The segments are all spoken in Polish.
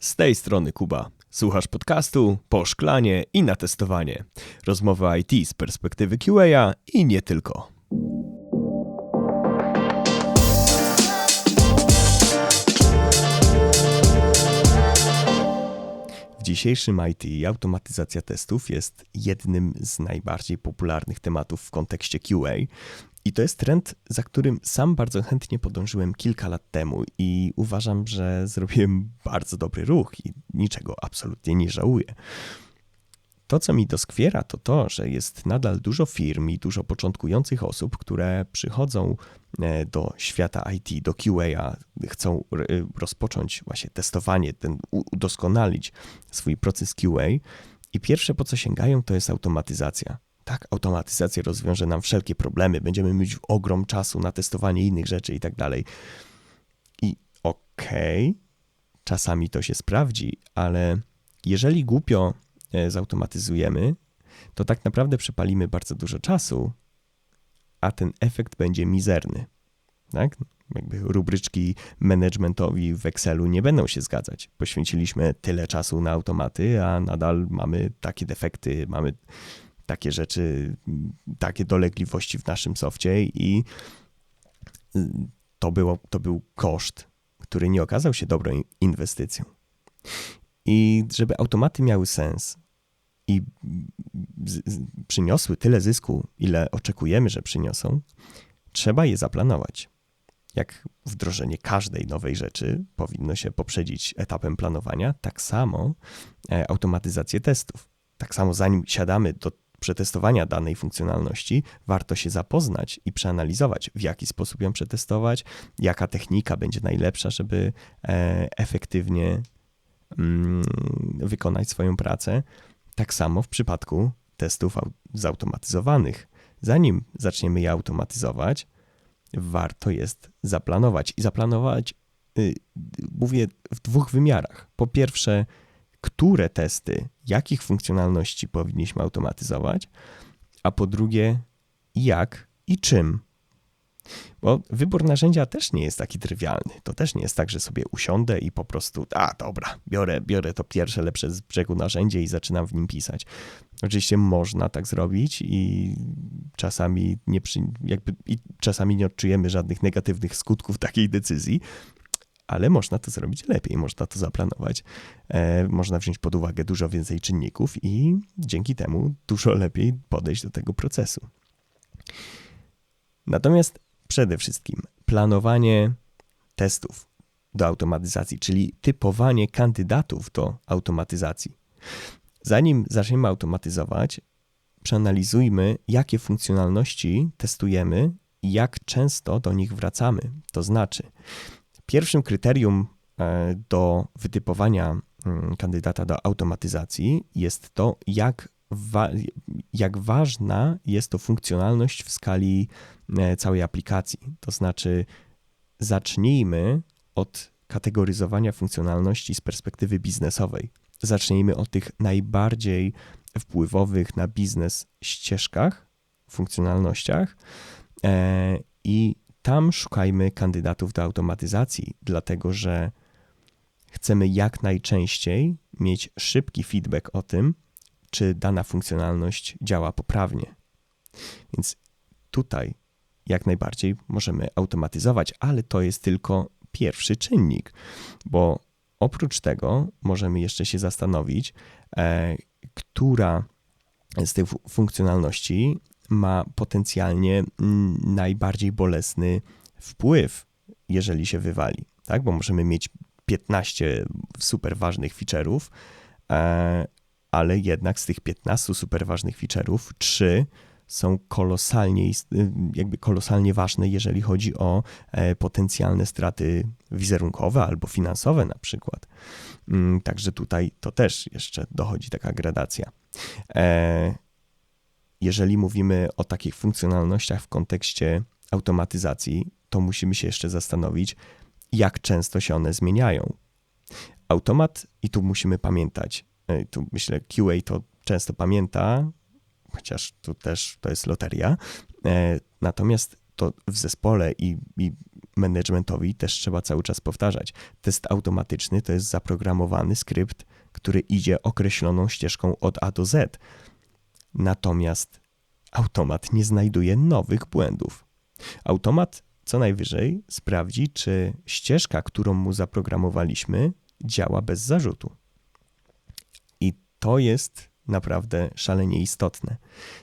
Z tej strony Kuba. Słuchasz podcastu po szklanie i na testowanie. Rozmowy IT z perspektywy QA i nie tylko. W dzisiejszym IT automatyzacja testów jest jednym z najbardziej popularnych tematów w kontekście QA. I to jest trend, za którym sam bardzo chętnie podążyłem kilka lat temu i uważam, że zrobiłem bardzo dobry ruch i niczego absolutnie nie żałuję. To, co mi doskwiera, to to, że jest nadal dużo firm i dużo początkujących osób, które przychodzą e, do świata IT, do QA, chcą e, rozpocząć właśnie testowanie, ten, udoskonalić swój proces QA i pierwsze po co sięgają to jest automatyzacja. Tak, automatyzacja rozwiąże nam wszelkie problemy, będziemy mieć ogrom czasu na testowanie innych rzeczy i tak dalej. I okej, okay, czasami to się sprawdzi, ale jeżeli głupio e, zautomatyzujemy, to tak naprawdę przepalimy bardzo dużo czasu, a ten efekt będzie mizerny. Tak? Jakby rubryczki managementowi w Excelu nie będą się zgadzać. Poświęciliśmy tyle czasu na automaty, a nadal mamy takie defekty, mamy takie rzeczy, takie dolegliwości w naszym softie i to, było, to był koszt, który nie okazał się dobrą inwestycją. I żeby automaty miały sens i przyniosły tyle zysku, ile oczekujemy, że przyniosą, trzeba je zaplanować. Jak wdrożenie każdej nowej rzeczy powinno się poprzedzić etapem planowania, tak samo e, automatyzację testów. Tak samo zanim siadamy do przetestowania danej funkcjonalności, warto się zapoznać i przeanalizować, w jaki sposób ją przetestować, jaka technika będzie najlepsza, żeby e, efektywnie mm, wykonać swoją pracę. Tak samo w przypadku testów zautomatyzowanych. Zanim zaczniemy je automatyzować, warto jest zaplanować. I zaplanować, y, mówię, w dwóch wymiarach. Po pierwsze, które testy, jakich funkcjonalności powinniśmy automatyzować, a po drugie, jak i czym. Bo wybór narzędzia też nie jest taki trywialny. To też nie jest tak, że sobie usiądę i po prostu, a dobra, biorę, biorę to pierwsze lepsze z brzegu narzędzie i zaczynam w nim pisać. Oczywiście można tak zrobić i czasami nie, jakby, i czasami nie odczujemy żadnych negatywnych skutków takiej decyzji, ale można to zrobić lepiej, można to zaplanować, e, można wziąć pod uwagę dużo więcej czynników i dzięki temu dużo lepiej podejść do tego procesu. Natomiast przede wszystkim planowanie testów do automatyzacji, czyli typowanie kandydatów do automatyzacji. Zanim zaczniemy automatyzować, przeanalizujmy, jakie funkcjonalności testujemy i jak często do nich wracamy. To znaczy, Pierwszym kryterium e, do wytypowania mm, kandydata do automatyzacji jest to, jak, wa jak ważna jest to funkcjonalność w skali e, całej aplikacji. To znaczy, zacznijmy od kategoryzowania funkcjonalności z perspektywy biznesowej. Zacznijmy od tych najbardziej wpływowych na biznes ścieżkach, funkcjonalnościach e, i tam szukajmy kandydatów do automatyzacji, dlatego że chcemy jak najczęściej mieć szybki feedback o tym, czy dana funkcjonalność działa poprawnie. Więc tutaj jak najbardziej możemy automatyzować, ale to jest tylko pierwszy czynnik, bo oprócz tego możemy jeszcze się zastanowić, e, która z tych funkcjonalności ma potencjalnie mm, najbardziej bolesny wpływ, jeżeli się wywali, tak? Bo możemy mieć 15 super ważnych feature'ów, e, ale jednak z tych 15 super ważnych feature'ów 3 są kolosalnie, jakby kolosalnie ważne, jeżeli chodzi o e, potencjalne straty wizerunkowe albo finansowe na przykład. Mm, także tutaj to też jeszcze dochodzi taka gradacja. Jeżeli mówimy o takich funkcjonalnościach w kontekście automatyzacji, to musimy się jeszcze zastanowić, jak często się one zmieniają. Automat, i tu musimy pamiętać, e, tu myślę, QA to często pamięta, chociaż tu też to jest loteria. E, natomiast to w zespole i, i managementowi też trzeba cały czas powtarzać. Test automatyczny to jest zaprogramowany skrypt, który idzie określoną ścieżką od A do Z. Natomiast automat nie znajduje nowych błędów. Automat co najwyżej sprawdzi, czy ścieżka, którą mu zaprogramowaliśmy, działa bez zarzutu. I to jest naprawdę szalenie istotne.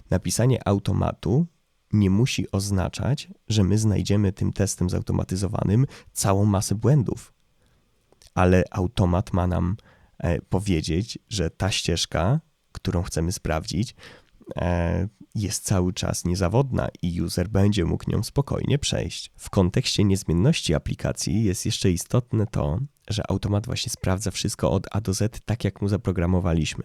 Napisanie automatu nie musi oznaczać, że my znajdziemy tym testem zautomatyzowanym całą masę błędów. Ale automat ma nam e, powiedzieć, że ta ścieżka, którą chcemy sprawdzić, e, jest cały czas niezawodna i user będzie mógł nią spokojnie przejść. W kontekście niezmienności aplikacji jest jeszcze istotne to, że automat właśnie sprawdza wszystko od A do Z tak, jak mu zaprogramowaliśmy.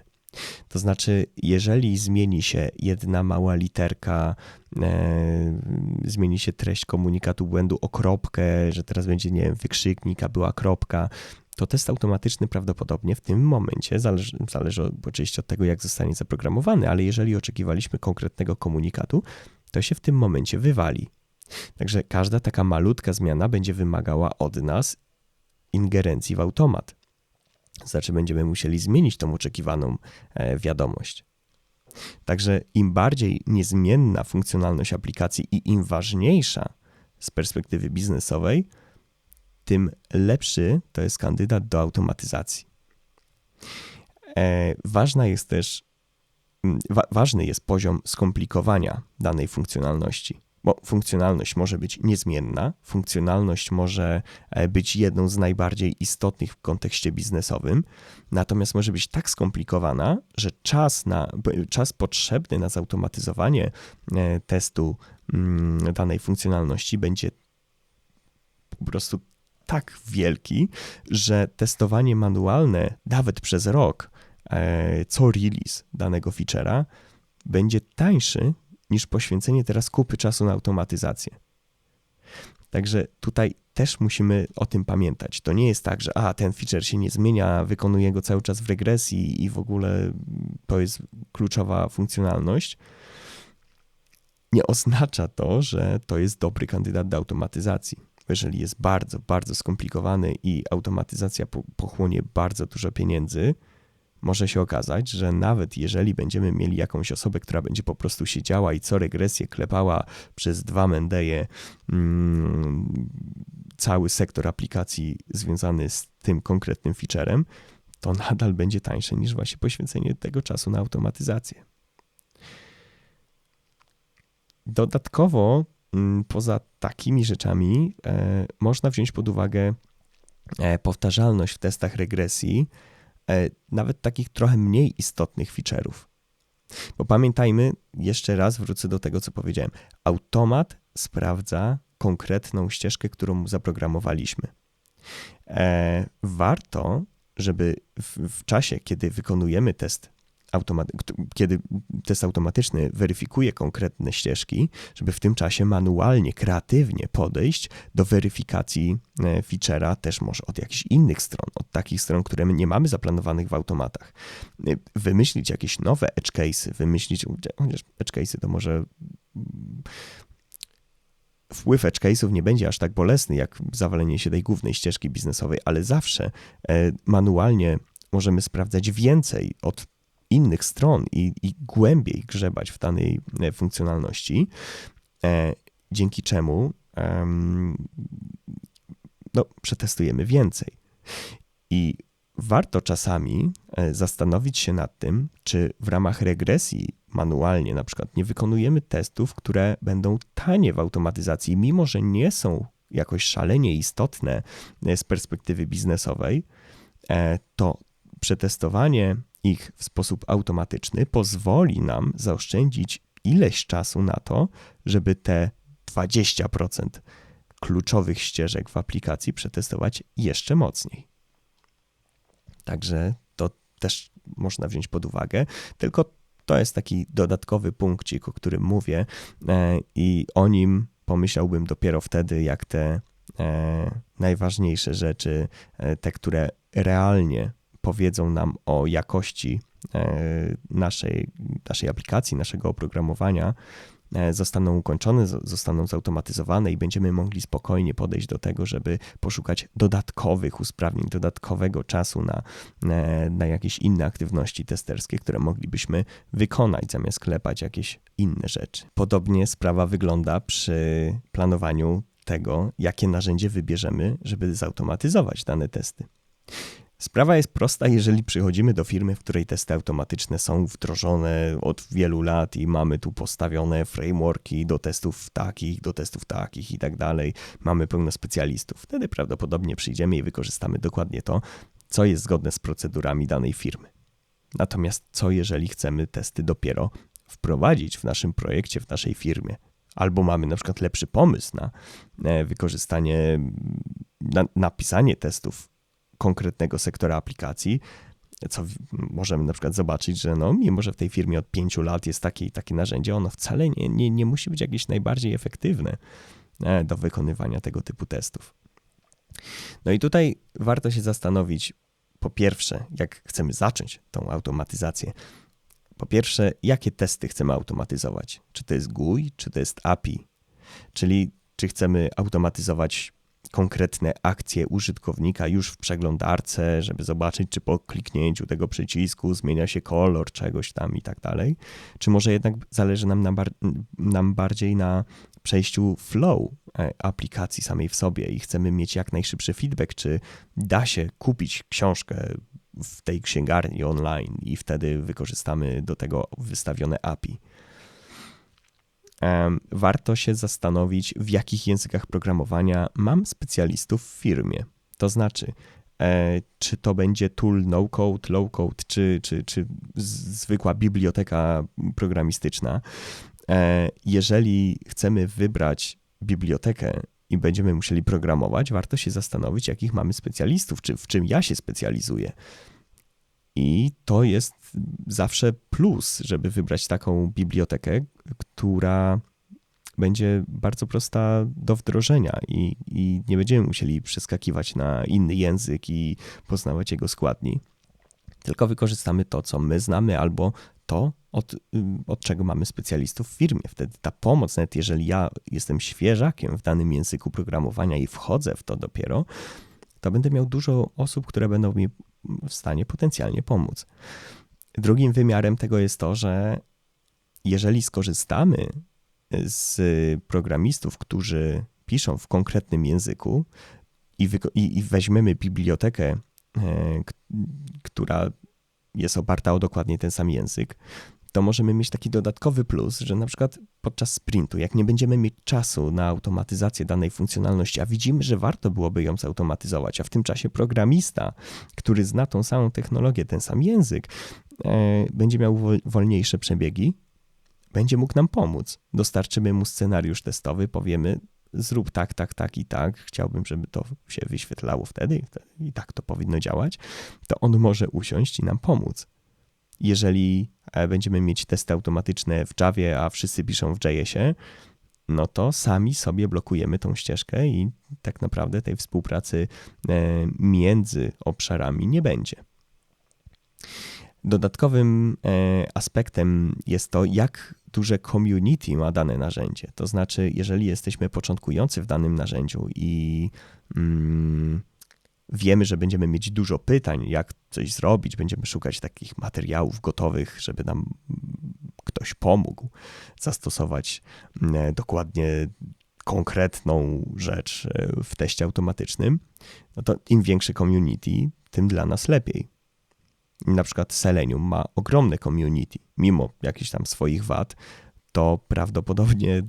To znaczy, jeżeli zmieni się jedna mała literka, e, zmieni się treść komunikatu błędu o kropkę, że teraz będzie, nie wiem, wykrzyknik, a była kropka, to test automatyczny prawdopodobnie w tym momencie, zależy, zależy oczywiście od tego, jak zostanie zaprogramowany, ale jeżeli oczekiwaliśmy konkretnego komunikatu, to się w tym momencie wywali. Także każda taka malutka zmiana będzie wymagała od nas ingerencji w automat. Znaczy, będziemy musieli zmienić tą oczekiwaną e, wiadomość. Także im bardziej niezmienna funkcjonalność aplikacji i im ważniejsza z perspektywy biznesowej, tym lepszy to jest kandydat do automatyzacji. E, ważna jest też, wa, ważny jest poziom skomplikowania danej funkcjonalności. Bo funkcjonalność może być niezmienna, funkcjonalność może e, być jedną z najbardziej istotnych w kontekście biznesowym, natomiast może być tak skomplikowana, że czas, na, czas potrzebny na zautomatyzowanie e, testu danej funkcjonalności będzie po prostu tak wielki, że testowanie manualne, nawet przez rok, e, co release danego feature'a, będzie tańszy niż poświęcenie teraz kupy czasu na automatyzację. Także tutaj też musimy o tym pamiętać. To nie jest tak, że a, ten feature się nie zmienia, wykonuję go cały czas w regresji i w ogóle to jest kluczowa funkcjonalność. Nie oznacza to, że to jest dobry kandydat do automatyzacji. Jeżeli jest bardzo, bardzo skomplikowany i automatyzacja pochłonie bardzo dużo pieniędzy, może się okazać, że nawet jeżeli będziemy mieli jakąś osobę, która będzie po prostu siedziała i co regresję klepała przez dwa Mendeje mm, cały sektor aplikacji związany z tym konkretnym featurem, to nadal będzie tańsze niż właśnie poświęcenie tego czasu na automatyzację. Dodatkowo, poza takimi rzeczami, e, można wziąć pod uwagę e, powtarzalność w testach regresji, E, nawet takich trochę mniej istotnych feature'ów. Bo pamiętajmy, jeszcze raz wrócę do tego, co powiedziałem. Automat sprawdza konkretną ścieżkę, którą zaprogramowaliśmy. Warto, żeby w, w czasie, kiedy wykonujemy test kiedy test automatyczny weryfikuje konkretne ścieżki, żeby w tym czasie manualnie, kreatywnie podejść do weryfikacji e, feature'a też może od jakichś innych stron, od takich stron, które nie mamy zaplanowanych w automatach. E, wymyślić jakieś nowe edge cases, wymyślić, chociaż edge cases to może mm, wpływ edge case'ów nie będzie aż tak bolesny, jak zawalenie się tej głównej ścieżki biznesowej, ale zawsze e, manualnie możemy sprawdzać więcej od innych stron i, i głębiej grzebać w danej e, funkcjonalności, e, dzięki czemu no, przetestujemy więcej. I warto czasami e, zastanowić się nad tym, czy w ramach regresji manualnie na przykład nie wykonujemy testów, które będą tanie w automatyzacji, mimo że nie są jakoś szalenie istotne z perspektywy biznesowej, to przetestowanie ich w sposób automatyczny pozwoli nam zaoszczędzić ileś czasu na to, żeby te 20% kluczowych ścieżek w aplikacji przetestować jeszcze mocniej. Także to też można wziąć pod uwagę, tylko to jest taki dodatkowy punkcik, o którym mówię e, i o nim pomyślałbym dopiero wtedy, jak te e, najważniejsze rzeczy, e, te, które realnie powiedzą nam o jakości e, naszej, naszej aplikacji, naszego oprogramowania, e, zostaną ukończone, zostaną zautomatyzowane i będziemy mogli spokojnie podejść do tego, żeby poszukać dodatkowych usprawnień, dodatkowego czasu na, e, na jakieś inne aktywności testerskie, które moglibyśmy wykonać zamiast klepać jakieś inne rzeczy. Podobnie sprawa wygląda przy planowaniu tego, jakie narzędzie wybierzemy, żeby zautomatyzować dane testy. Sprawa jest prosta, jeżeli przychodzimy do firmy, w której testy automatyczne są wdrożone od wielu lat i mamy tu postawione frameworki do testów takich, do testów takich i tak dalej, mamy pełno specjalistów. Wtedy prawdopodobnie przyjdziemy i wykorzystamy dokładnie to, co jest zgodne z procedurami danej firmy. Natomiast co jeżeli chcemy testy dopiero wprowadzić w naszym projekcie, w naszej firmie? Albo mamy na przykład lepszy pomysł na e, wykorzystanie, na napisanie testów konkretnego sektora aplikacji, co możemy na przykład zobaczyć, że no, mimo że w tej firmie od pięciu lat jest takie, takie narzędzie, ono wcale nie, nie, nie musi być jakieś najbardziej efektywne e, do wykonywania tego typu testów. No i tutaj warto się zastanowić, po pierwsze, jak chcemy zacząć tą automatyzację. Po pierwsze, jakie testy chcemy automatyzować? Czy to jest GUI, czy to jest API? Czyli czy chcemy automatyzować konkretne akcje użytkownika już w przeglądarce, żeby zobaczyć, czy po kliknięciu tego przycisku zmienia się kolor czegoś tam i tak dalej. Czy może jednak zależy nam, na bar nam bardziej na przejściu flow e, aplikacji samej w sobie i chcemy mieć jak najszybszy feedback, czy da się kupić książkę w tej księgarni online i wtedy wykorzystamy do tego wystawione API warto się zastanowić, w jakich językach programowania mam specjalistów w firmie. To znaczy, e, czy to będzie tool no-code, low-code, czy, czy, czy zwykła biblioteka programistyczna. E, jeżeli chcemy wybrać bibliotekę i będziemy musieli programować, warto się zastanowić, jakich mamy specjalistów, czy w czym ja się specjalizuję. I to jest zawsze plus, żeby wybrać taką bibliotekę, która będzie bardzo prosta do wdrożenia i, i nie będziemy musieli przeskakiwać na inny język i poznawać jego składni. Tylko wykorzystamy to, co my znamy, albo to, od, od czego mamy specjalistów w firmie. Wtedy ta pomoc, nawet jeżeli ja jestem świeżakiem w danym języku programowania i wchodzę w to dopiero, to będę miał dużo osób, które będą mi w stanie potencjalnie pomóc. Drugim wymiarem tego jest to, że jeżeli skorzystamy z programistów, którzy piszą w konkretnym języku i, i, i weźmiemy bibliotekę, e, która jest oparta o dokładnie ten sam język, to możemy mieć taki dodatkowy plus, że na przykład podczas sprintu, jak nie będziemy mieć czasu na automatyzację danej funkcjonalności, a widzimy, że warto byłoby ją zautomatyzować, a w tym czasie programista, który zna tą samą technologię, ten sam język, e, będzie miał wolniejsze przebiegi, będzie mógł nam pomóc. Dostarczymy mu scenariusz testowy, powiemy, zrób tak, tak, tak i tak, chciałbym, żeby to się wyświetlało wtedy i tak to powinno działać, to on może usiąść i nam pomóc. Jeżeli będziemy mieć testy automatyczne w Javie, a wszyscy piszą w JS-ie, no to sami sobie blokujemy tą ścieżkę i tak naprawdę tej współpracy e, między obszarami nie będzie. Dodatkowym e, aspektem jest to, jak duże community ma dane narzędzie. To znaczy, jeżeli jesteśmy początkujący w danym narzędziu i mm, wiemy, że będziemy mieć dużo pytań, jak coś zrobić, będziemy szukać takich materiałów gotowych, żeby nam ktoś pomógł zastosować mm, dokładnie konkretną rzecz e, w teście automatycznym, no to im większe community, tym dla nas lepiej. Na przykład Selenium ma ogromne community, mimo jakichś tam swoich wad, to prawdopodobnie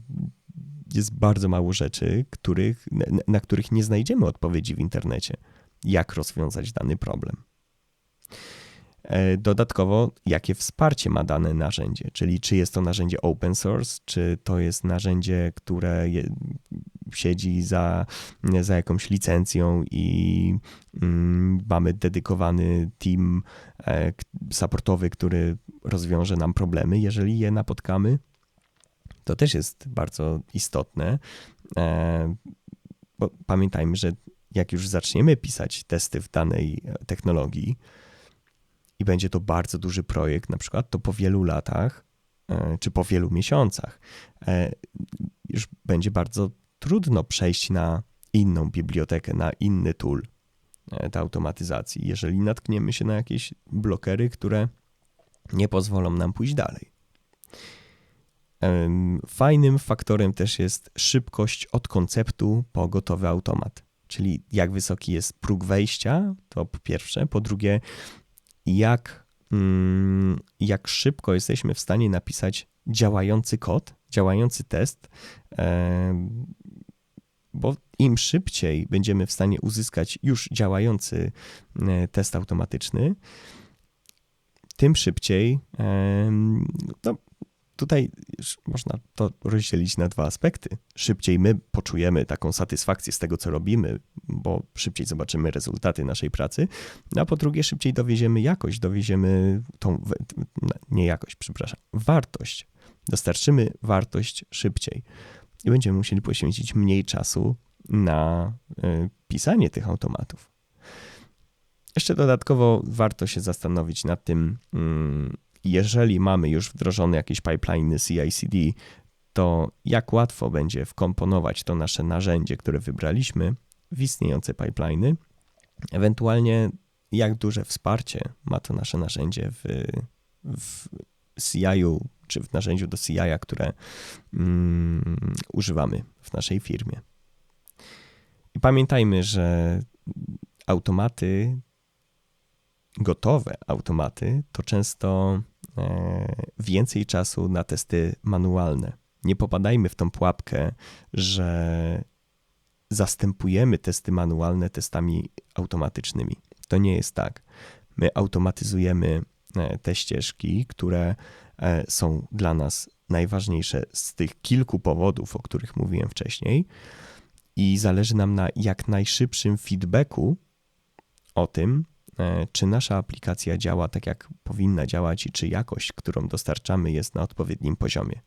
jest bardzo mało rzeczy, których, na których nie znajdziemy odpowiedzi w internecie, jak rozwiązać dany problem. E, dodatkowo, jakie wsparcie ma dane narzędzie, czyli czy jest to narzędzie open source, czy to jest narzędzie, które siedzi za, za jakąś licencją i mm, mamy dedykowany team e, supportowy, który rozwiąże nam problemy, jeżeli je napotkamy. To też jest bardzo istotne, e, bo pamiętajmy, że jak już zaczniemy pisać testy w danej technologii, i będzie to bardzo duży projekt, na przykład, to po wielu latach e, czy po wielu miesiącach, e, już będzie bardzo trudno przejść na inną bibliotekę, na inny tool e, do automatyzacji, jeżeli natkniemy się na jakieś blokery, które nie pozwolą nam pójść dalej. Fajnym faktorem też jest szybkość od konceptu po gotowy automat. Czyli jak wysoki jest próg wejścia, to po pierwsze. Po drugie, jak, mm, jak szybko jesteśmy w stanie napisać działający kod, działający test, bo im szybciej będziemy w stanie uzyskać już działający e, test automatyczny, tym szybciej no, tutaj można to rozdzielić na dwa aspekty. Szybciej my poczujemy taką satysfakcję z tego, co robimy, bo szybciej zobaczymy rezultaty naszej pracy, a po drugie, szybciej dowieziemy jakość, dowieziemy tą, nie jakość, przepraszam, wartość. Dostarczymy wartość szybciej i będziemy musieli poświęcić mniej czasu na y, pisanie tych automatów. Jeszcze dodatkowo warto się zastanowić nad tym, mm, jeżeli mamy już wdrożone jakieś pipeliny CI/CD, to jak łatwo będzie wkomponować to nasze narzędzie, które wybraliśmy, w istniejące pipeliny, ewentualnie jak duże wsparcie ma to nasze narzędzie w, w CI-u czy w narzędziu do CI, które mm, używamy w naszej firmie. I pamiętajmy, że automaty, gotowe automaty, to często więcej czasu na testy manualne. Nie popadajmy w tą pułapkę, że zastępujemy testy manualne testami automatycznymi. To nie jest tak. My automatyzujemy e, te ścieżki, które e, są dla nas najważniejsze z tych kilku powodów, o których mówiłem wcześniej, i zależy nam na jak najszybszym feedbacku o tym, e, czy nasza aplikacja działa tak, jak powinna działać i czy jakość, którą dostarczamy, jest na odpowiednim poziomie.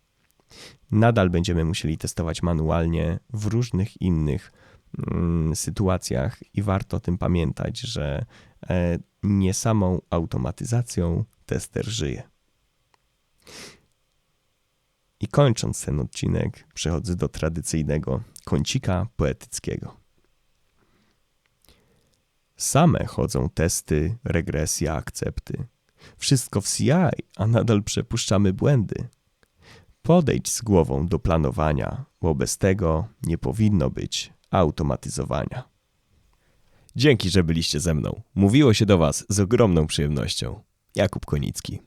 Nadal będziemy musieli testować manualnie w różnych innych mm, sytuacjach i warto o tym pamiętać, że e, nie samą automatyzacją tester żyje. I kończąc ten odcinek, przechodzę do tradycyjnego kącika poetyckiego. Same chodzą testy, regresja, akcepty. Wszystko w CI, a nadal przepuszczamy błędy. Podejdź z głową do planowania, bo bez tego nie powinno być automatyzowania. Dzięki, że byliście ze mną. Mówiło się do Was z ogromną przyjemnością. Jakub Konicki.